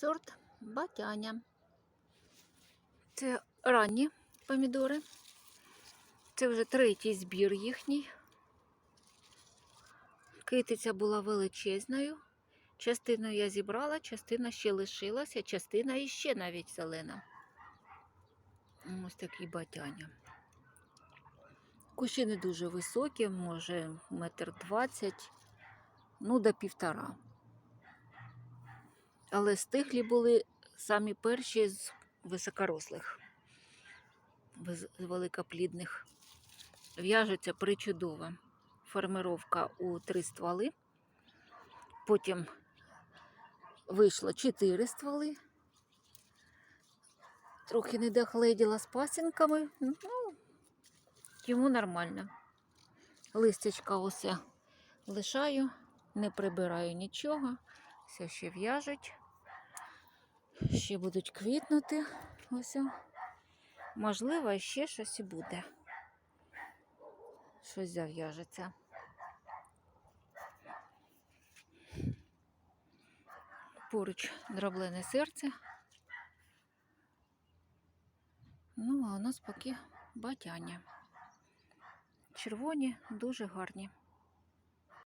сорт батяня. Це ранні помідори. Це вже третій збір їхній. Китиця була величезною. Частину я зібрала, частина ще лишилася, частина іще навіть зелена. Ось такий батяня. Кущі не дуже високі, може метр двадцять, ну до півтора. Але стиглі були самі перші з високорослих, з великоплідних. В'яжеться причудово. Формировка у три стволи. Потім вийшло чотири стволи. Трохи не дохледіла з пасінками. Ну, йому нормально. Листячка усе лишаю, не прибираю нічого. Все ще в'яжуть. Ще будуть квітнути. Ось. Можливо, ще щось і буде. Щось зав'яжеться. Поруч дроблене серце. Ну, а у нас поки батяня. Червоні дуже гарні.